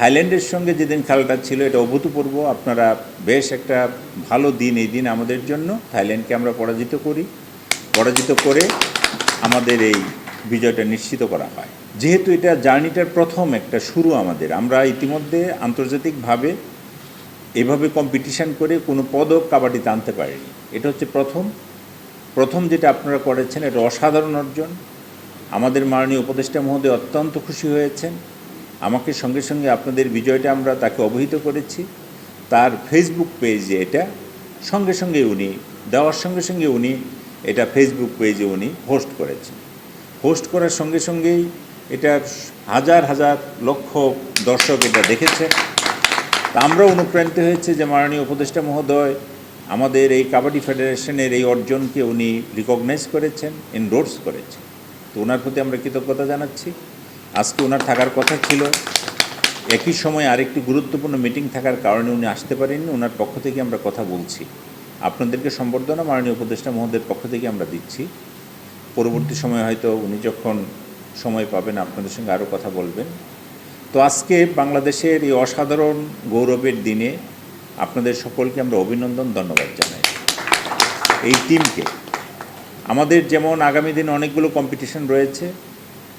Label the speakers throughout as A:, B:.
A: থাইল্যান্ডের সঙ্গে যেদিন খেলাটা ছিল, এটা অভূতপূর্ব। আপনারা বেশ একটা ভালো দিন এই দিন আমাদের জন্য। থাইল্যান্ডকে আমরা পরাজিত করি। পরাজিত করে আমাদের এই বিজয়টা নিশ্চিত করা হয়। যেহেতু এটা জার্নিটার প্রথম একটা শুরু আমাদের, আমরা ইতিমধ্যে আন্তর্জাতিকভাবে এভাবে কম্পিটিশান করে কোনো পদক কাবাডিতে আনতে পারিনি। এটা হচ্ছে প্রথম। প্রথম যেটা আপনারা করেছেন, এটা অসাধারণ অর্জন। আমাদের মাননীয় উপদেষ্টা মহোদয় অত্যন্ত খুশি হয়েছেন। আমাকে সঙ্গে সঙ্গে আপনাদের বিজয়টা আমরা তাকে অবহিত করেছি। তার ফেসবুক পেজে এটা, সঙ্গে সঙ্গে উনি, দেওয়ার সঙ্গে সঙ্গে উনি এটা ফেসবুক পেজে উনি হোস্ট করেছেন। হোস্ট করার সঙ্গে সঙ্গেই এটা হাজার হাজার লক্ষ দর্শক এটা দেখেছে। তা আমরা অনুপ্রাণিত হয়েছে যে মাননীয় উপদেষ্টা মহোদয়, আমাদের এই কাবাডি ফেডারেশনের এই অর্জনকে উনি রিকগনাইজ করেছেন এনডোর্স করেছেন। তো ওনার প্রতি আমরা কৃতজ্ঞতা জানাচ্ছি। আজকে ওনার থাকার কথা ছিল। একই সময় আরেকটি গুরুত্বপূর্ণ মিটিং থাকার কারণে উনি আসতে পারেননি। ওনার পক্ষ থেকে আমরা কথা বলছি। আপনাদেরকে সম্বর্ধনা মাননীয় উপদেষ্টা মহোদয়ের পক্ষ থেকে আমরা দিচ্ছি। পরবর্তী সময় হয়তো উনি যখন সময় পাবেন, আপনাদের সঙ্গে আরও কথা বলবেন। তো আজকে বাংলাদেশের এই অসাধারণ গৌরবের দিনে আপনাদের সকলকে আমরা অভিনন্দন, ধন্যবাদ জানাই। এই টিমকে। আমাদের যেমন আগামী দিনে অনেকগুলো কম্পিটিশন রয়েছে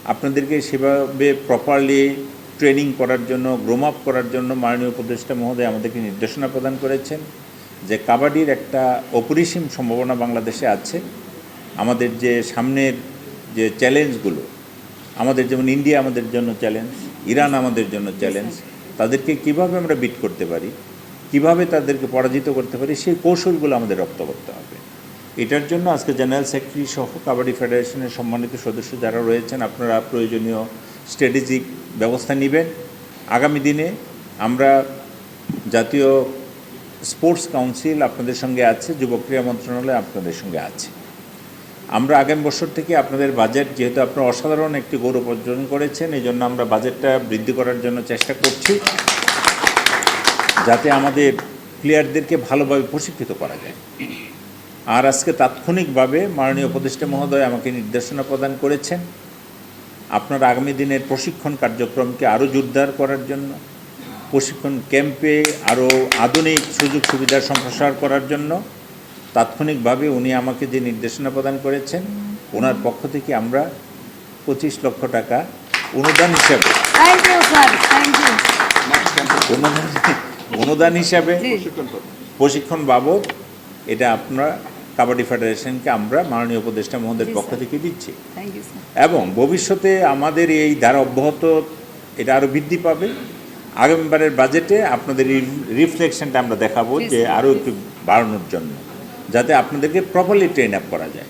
A: আপনাদেরকে সেভাবে প্রপারলি ট্রেনিং করার জন্য গ্রোম আপ করার জন্য মাননীয় উপদেষ্টা মহোদয় আমাদেরকে নির্দেশনা প্রদান করেছেন যে কাবাডির একটা অপরিসীম সম্ভাবনা বাংলাদেশে আছে। আমাদের যে সামনের যে চ্যালেঞ্জগুলো আমাদের যেমন ইন্ডিয়া আমাদের জন্য চ্যালেঞ্জ ইরান আমাদের জন্য চ্যালেঞ্জ তাদেরকে কীভাবে আমরা বিট করতে পারি, কীভাবে তাদেরকে পরাজিত করতে পারি, সেই কৌশলগুলো আমাদের রপ্ত করতে হবে। এটার জন্য আজকে জেনারেল সেক্রেটারি সহ কাবাডি ফেডারেশনের সম্মানিত সদস্য যারা রয়েছেন, আপনারা প্রয়োজনীয় স্ট্র্যাটেজিক ব্যবস্থা নেবেন। আগামী দিনে আমরা জাতীয় স্পোর্টস কাউন্সিল আপনাদের সঙ্গে আছে, যুব ক্রীড়া মন্ত্রণালয় আপনাদের সঙ্গে আছে। আমরা আগামী বছর থেকে আপনাদের বাজেট যেহেতু আপনারা অসাধারণ একটি গৌরব অর্জন করেছেন এই জন্য আমরা বাজেটটা বৃদ্ধি করার জন্য চেষ্টা করছি, যাতে আমাদের প্লেয়ারদেরকে ভালোভাবে প্রশিক্ষিত করা যায়। আর আজকে তাৎক্ষণিকভাবে মাননীয় উপদেষ্টা মহোদয় আমাকে নির্দেশনা প্রদান করেছেন আপনার আগামী দিনের প্রশিক্ষণ কার্যক্রমকে আরও জোরদার করার জন্য প্রশিক্ষণ ক্যাম্পে আরও আধুনিক সুযোগ সুবিধা সম্প্রসার করার জন্য। তাৎক্ষণিকভাবে উনি আমাকে যে নির্দেশনা প্রদান করেছেন ওনার পক্ষ থেকে আমরা পঁচিশ লক্ষ টাকা অনুদান হিসাবে অনুদান হিসাবে প্রশিক্ষণ বাবদ এটা আপনারা কাবাডি ফেডারেশনকে আমরা মাননীয় উপদেষ্টা মহোদয়ের পক্ষ থেকে দিচ্ছি। এবং ভবিষ্যতে আমাদের এই ধারা অব্যাহত এটা আরও বৃদ্ধি পাবে। আগামীবারের বাজেটে আপনাদের রিফ্লেকশনটা আমরা দেখাবো যে আরও একটু বাড়ানোর জন্য যাতে আপনাদেরকে প্রপারলি ট্রেন আপ করা যায়।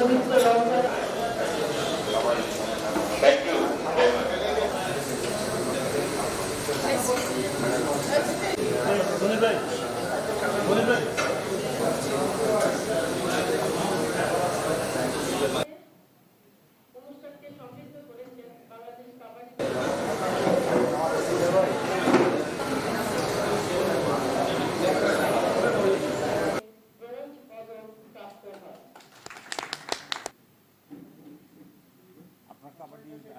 B: Bunu ben.
A: Bunu ben.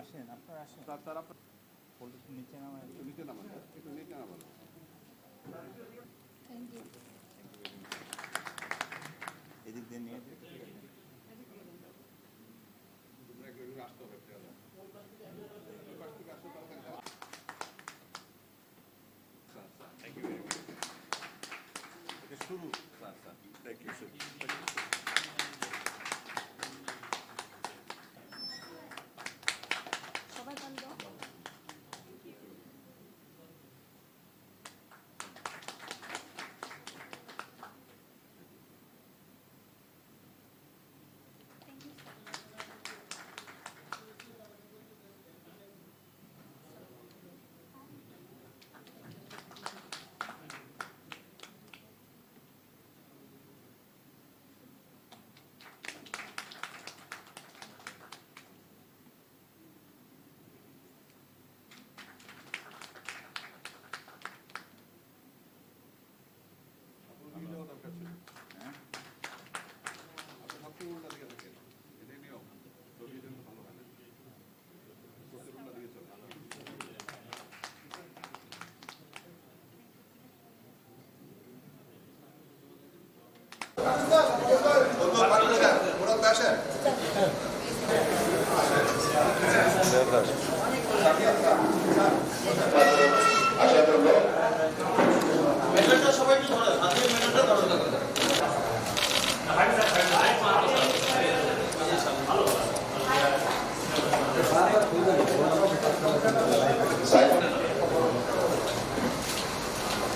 A: আসেন আপনারা আসেন। তার আপনার নিচে নামা একটু
C: নিচে নামা একটু নিচে নামা
A: এদিক দিয়ে নিয়ে।
D: আসতে হবে
C: Thank you. Thank you.